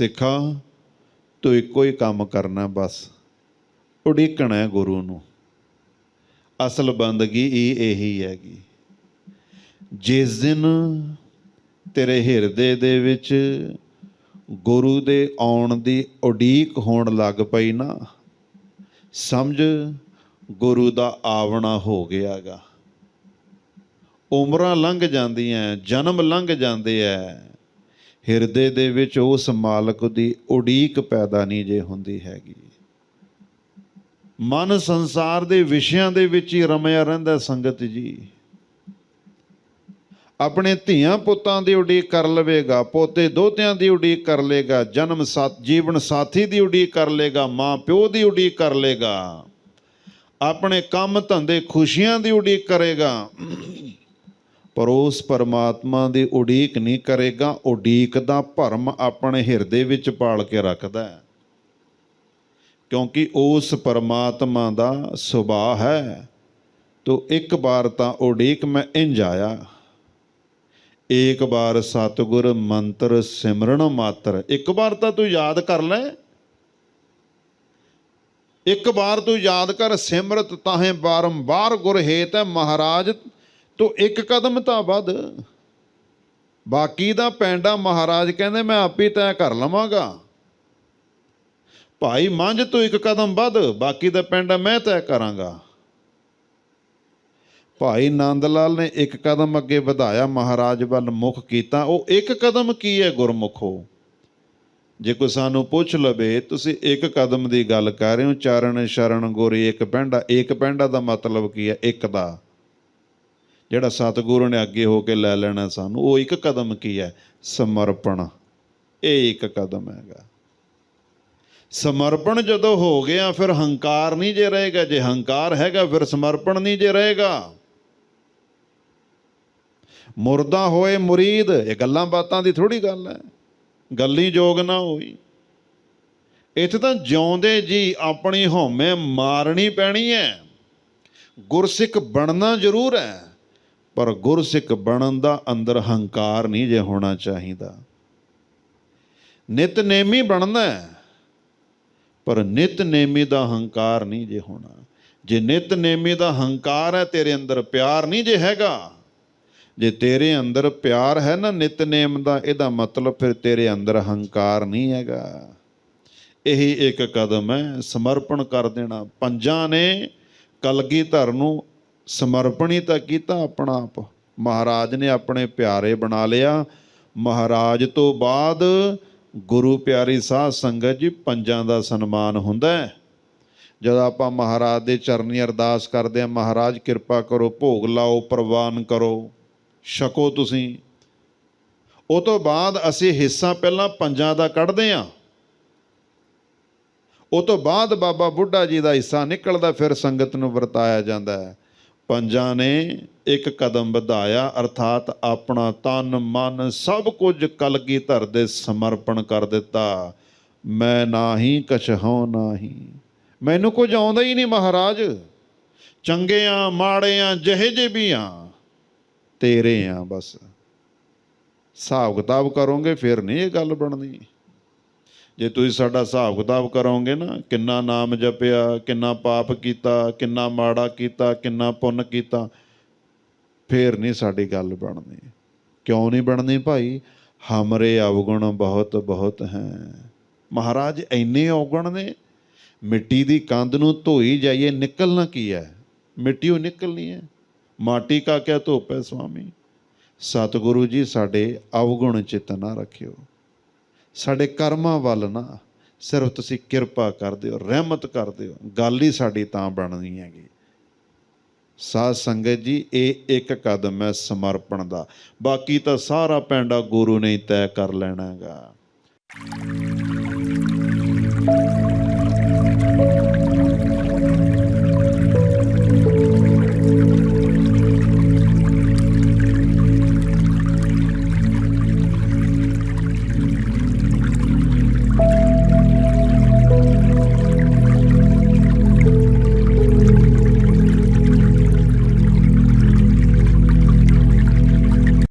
ਸਿੱਖਾ ਤੂੰ ਇੱਕੋ ਹੀ ਕੰਮ ਕਰਨਾ ਬਸ, ਉਡੀਕਣਾ ਗੁਰੂ ਨੂੰ। ਅਸਲ ਬੰਦਗੀ ਇਹ ਇਹੀ ਹੈਗੀ। ਜਿਸ ਦਿਨ ਤੇਰੇ ਹਿਰਦੇ ਦੇ ਵਿੱਚ ਗੁਰੂ ਦੇ ਆਉਣ ਦੀ ਉਡੀਕ ਹੋਣ ਲੱਗ ਪਈ ਨਾ, ਸਮਝ ਗੁਰੂ ਦਾ ਆਵਣਾ ਹੋ ਗਿਆਗਾ ਉਮਰਾਂ ਲੰਘ ਜਾਂਦੀਆਂ, ਜਨਮ ਲੰਘ ਜਾਂਦੇ ਐ। ਹਿਰਦੇ ਦੇ ਵਿੱਚ ਉਸ ਮਾਲਕ ਦੀ ਉਡੀਕ ਪੈਦਾ ਨਹੀਂ ਜੇ ਹੁੰਦੀ ਹੈਗੀ। ਮਨ ਸੰਸਾਰ ਦੇ ਵਿਸ਼ਿਆਂ ਦੇ ਵਿੱਚ ਹੀ ਰਮਿਆ ਰਹਿੰਦਾ ਸੰਗਤ ਜੀ। ਆਪਣੇ ਧੀਆਂ ਪੁੱਤਾਂ ਦੀ ਉਡੀਕ ਕਰ ਲਵੇਗਾ, ਪੋਤੇ ਦੋਤਿਆਂ ਦੀ ਉਡੀਕ ਕਰ ਲੇਗਾ ਜਨਮ ਸਾਥ, ਜੀਵਨ ਸਾਥੀ ਦੀ ਉਡੀਕ ਕਰ ਲੇਗਾ ਮਾਂ ਪਿਓ ਦੀ ਉਡੀਕ ਕਰ ਲੇਗਾ ਆਪਣੇ ਕੰਮ ਧੰਦੇ ਖੁਸ਼ੀਆਂ ਦੀ ਉਡੀਕ ਕਰੇਗਾ। ਪਰ ਉਸ ਪਰਮਾਤਮਾ ਦੀ ਉਡੀਕ ਨਹੀਂ ਕਰੇਗਾ, ਉਡੀਕ ਦਾ ਭਰਮ ਆਪਣੇ ਹਿਰਦੇ ਵਿੱਚ ਪਾਲ ਕੇ ਰੱਖਦਾ ਹੈ। ਕਿਉਂਕਿ ਉਸ ਪਰਮਾਤਮਾ ਦਾ ਸੁਭਾਅ ਹੈ, ਤੋ ਇੱਕ ਵਾਰ ਤਾਂ ਉਡੀਕ ਮੈਂ ਇੰਜ ਆਇਆ। ਏਕ ਵਾਰ ਸਤਿਗੁਰ ਮੰਤਰ ਸਿਮਰਨ ਮਾਤਰ। ਇੱਕ ਵਾਰ ਤਾਂ ਤੂੰ ਯਾਦ ਕਰ ਲੈ। ਇੱਕ ਵਾਰ ਤੂੰ ਯਾਦ ਕਰ, ਸਿਮਰਤ ਤਾਹੇ ਬਾਰੰਬਾਰ ਗੁਰ ਹੇਤ ਹੈ ਮਹਾਰਾਜ। ਤੂੰ ਇੱਕ ਕਦਮ ਤਾਂ ਵੱਧ। ਬਾਕੀ ਦਾ ਪੈਂਡਾ ਮਹਾਰਾਜ ਕਹਿੰਦੇ, ਮੈਂ ਆਪੇ ਤੈਅ ਕਰ ਲਵਾਂਗਾ। ਭਾਈ ਮੰਝ ਤੋਂ ਇੱਕ ਕਦਮ ਵੱਧ, ਬਾਕੀ ਦਾ ਪੈਂਡਾ ਮੈਂ ਤੈਅ ਕਰਾਂਗਾ। ਭਾਈ ਨੰਦ ਲਾਲ ਨੇ ਇੱਕ ਕਦਮ ਅੱਗੇ ਵਧਾਇਆ, ਮਹਾਰਾਜ ਵੱਲ ਮੁਖ ਕੀਤਾ। ਉਹ ਇੱਕ ਕਦਮ ਕੀ ਹੈ ਗੁਰਮੁਖੋ? ਜੇ ਕੋਈ ਸਾਨੂੰ ਪੁੱਛ ਲਵੇ, ਤੁਸੀਂ ਇੱਕ ਕਦਮ ਦੀ ਗੱਲ ਕਰ ਰਹੇ ਹੋ, ਚਰਨ ਸ਼ਰਨ ਗੁਰੀ ਇੱਕ ਪੈਂਡਾ। ਇੱਕ ਪੈਂਡਾ ਦਾ ਮਤਲਬ ਕੀ ਹੈ? ਇੱਕ ਦਾ। ਜਿਹੜਾ ਸਤਿਗੁਰੂ ਨੇ ਅੱਗੇ ਹੋ ਕੇ ਲੈ ਲੈਣਾ ਸਾਨੂੰ, ਉਹ ਇੱਕ ਕਦਮ ਕੀ ਹੈ? ਸਮਰਪਣ। ਇਹ ਇੱਕ ਕਦਮ ਹੈਗਾ। ਸਮਰਪਣ ਜਦੋਂ ਹੋ ਗਿਆ, ਫਿਰ ਹੰਕਾਰ ਨਹੀਂ ਜੇ ਰਹੇਗਾ। ਜੇ ਹੰਕਾਰ ਹੈਗਾ, ਫਿਰ ਸਮਰਪਣ ਨਹੀਂ ਜੇ ਰਹੇਗਾ। ਮੁਰਦਾ ਹੋਏ ਮੁਰੀਦ, ਇਹ ਗੱਲਾਂ ਬਾਤਾਂ ਦੀ ਥੋੜੀ ਗੱਲ ਹੈ। ਗੱਲੀ ਜੋਗ ਨਾ ਹੋਈ। ਇੱਥੇ ਤਾਂ ਜਿਉਂਦੇ ਜੀ ਆਪਣੀ ਹਉਮੈ ਮਾਰਨੀ ਪੈਣੀ ਹੈ। ਗੁਰਸਿੱਖ ਬਣਨਾ ਜ਼ਰੂਰ ਹੈ। ਪਰ ਗੁਰਸਿੱਖ ਬਣਨ ਦਾ ਅੰਦਰ ਹੰਕਾਰ ਨਹੀਂ ਜੇ ਹੋਣਾ ਚਾਹੀਦਾ। ਨਿਤਨੇਮੀ ਬਣਨਾ ਹੈ, ਪਰ ਨਿਤਨੇਮੀ ਦਾ ਹੰਕਾਰ ਨਹੀਂ ਜੇ ਹੋਣਾ। ਜੇ ਨਿਤਨੇਮੀ ਦਾ ਹੰਕਾਰ ਹੈ, ਤੇਰੇ ਅੰਦਰ ਪਿਆਰ ਨਹੀਂ ਜੇ ਹੈਗਾ। ਜੇ ਤੇਰੇ ਅੰਦਰ ਪਿਆਰ ਹੈ ਨਾ ਨਿਤਨੇਮ ਦਾ, ਇਹਦਾ ਮਤਲਬ ਫਿਰ ਤੇਰੇ ਅੰਦਰ ਹੰਕਾਰ ਨਹੀਂ ਹੈਗਾ। ਇਹੀ ਇੱਕ ਕਦਮ ਹੈ, ਸਮਰਪਣ ਕਰ ਦੇਣਾ। ਪੰਜਾਂ ਨੇ ਕਲਗੀਧਰ ਨੂੰ ਸਮਰਪਣੀ ਤਾਂ ਕੀਤਾ ਆਪਣਾ ਆਪ। ਮਹਾਰਾਜ ਨੇ ਆਪਣੇ ਪਿਆਰੇ ਬਣਾ ਲਿਆ। ਮਹਾਰਾਜ ਤੋਂ ਬਾਅਦ ਗੁਰੂ ਪਿਆਰੀ ਸਾਧ ਸੰਗਤ ਜੀ ਪੰਜਾਂ ਦਾ ਸਨਮਾਨ ਹੁੰਦਾ ਹੈ। ਜਦੋਂ ਆਪਾਂ ਮਹਾਰਾਜ ਦੇ ਚਰਨੀ ਅਰਦਾਸ ਕਰਦੇ ਆ ਮਹਾਰਾਜ ਕਿਰਪਾ ਕਰੋ, ਭੋਗ ਲਾਓ, ਪ੍ਰਵਾਨ ਕਰੋ, ਛਕੋ ਤੁਸੀਂ। ਉਹ ਤੋਂ ਬਾਅਦ ਅਸੀਂ ਹਿੱਸਾ ਪਹਿਲਾਂ ਪੰਜਾਂ ਦਾ ਕੱਢਦੇ ਆ ਉਹ ਤੋਂ ਬਾਅਦ ਬਾਬਾ ਬੁੱਢਾ ਜੀ ਦਾ ਹਿੱਸਾ ਨਿਕਲਦਾ, ਫਿਰ ਸੰਗਤ ਨੂੰ ਵਰਤਾਇਆ ਜਾਂਦਾ ਹੈ। ਪੰਜਾਂ ਨੇ ਇੱਕ ਕਦਮ ਵਧਾਇਆ, ਅਰਥਾਤ ਆਪਣਾ ਤਨ ਮਨ ਸਭ ਕੁਝ ਕਲਗੀ ਧਰ ਦੇ ਸਮਰਪਣ ਕਰ ਦਿੱਤਾ। ਮੈਂ ਨਾਹੀ ਕਛਹੁ ਨਾਹੀ। ਮੈਨੂੰ ਕੁਝ ਆਉਂਦਾ ਹੀ ਨਹੀਂ ਮਹਾਰਾਜ। ਚੰਗੇ ਆ ਮਾੜੇ ਆ ਜਿਹੇ ਜੇ ਵੀ ਆ, ਤੇਰੇ ਆ ਬਸ। ਹਿਸਾਬ ਕਿਤਾਬ ਕਰੋਗੇ, ਫਿਰ ਨਹੀਂ ਇਹ ਗੱਲ ਬਣਨੀ। ਜੇ ਤੁਸੀਂ ਸਾਡਾ ਹਿਸਾਬ ਕਿਤਾਬ ਕਰੋਗੇ ਨਾ, ਕਿੰਨਾ ਨਾਮ ਜਪਿਆ, ਕਿੰਨਾ ਪਾਪ ਕੀਤਾ, ਕਿੰਨਾ ਮਾੜਾ ਕੀਤਾ, ਕਿੰਨਾ ਪੁੰਨ ਕੀਤਾ, ਫੇਰ ਨਹੀਂ ਸਾਡੀ ਗੱਲ ਬਣਨੀ ਕਿਉਂ ਨਹੀਂ ਬਣਨੀ ਭਾਈ? ਹਮਰੇ ਅਵਗੁਣ ਬਹੁਤ ਬਹੁਤ ਹੈ। ਮਹਾਰਾਜ ਇੰਨੇ ਔਗਣ ਨੇ, ਮਿੱਟੀ ਦੀ ਕੰਧ ਨੂੰ ਧੋਈ ਜਾਈਏ, ਨਿਕਲਣਾ ਕੀ ਹੈ? ਮਿੱਟੀ ਉਹ ਨਿਕਲਣੀ ਹੈ। ਮਾਟੀ ਕਾ ਕਿਆ ਹੈ ਸੁਆਮੀ? ਸਤਿਗੁਰੂ ਜੀ, ਸਾਡੇ ਅਵਗੁਣ ਚਿੱਤ ਨਾ ਰੱਖਿਓ। ਸਾਡੇ ਕਰਮਾਂ ਵੱਲ ਨਾ ਸਿਰਫ ਤੁਸੀਂ ਕਿਰਪਾ ਕਰਦੇ ਹੋ ਰਹਿਮਤ ਕਰਦੇ ਹੋ ਗੱਲ ਹੀ ਸਾਡੀ ਤਾਂ ਬਣਨੀ ਹੈਗੀ। ਸਾਧ ਸੰਗਤ ਜੀ, ਇਹ ਇੱਕ ਕਦਮ ਹੈ ਸਮਰਪਣ ਦਾ। ਬਾਕੀ ਤਾਂ ਸਾਰਾ ਪੈਂਡਾ ਗੁਰੂ ਨੇ ਤੈਅ ਕਰ ਲੈਣਾ ਹੈਗਾ।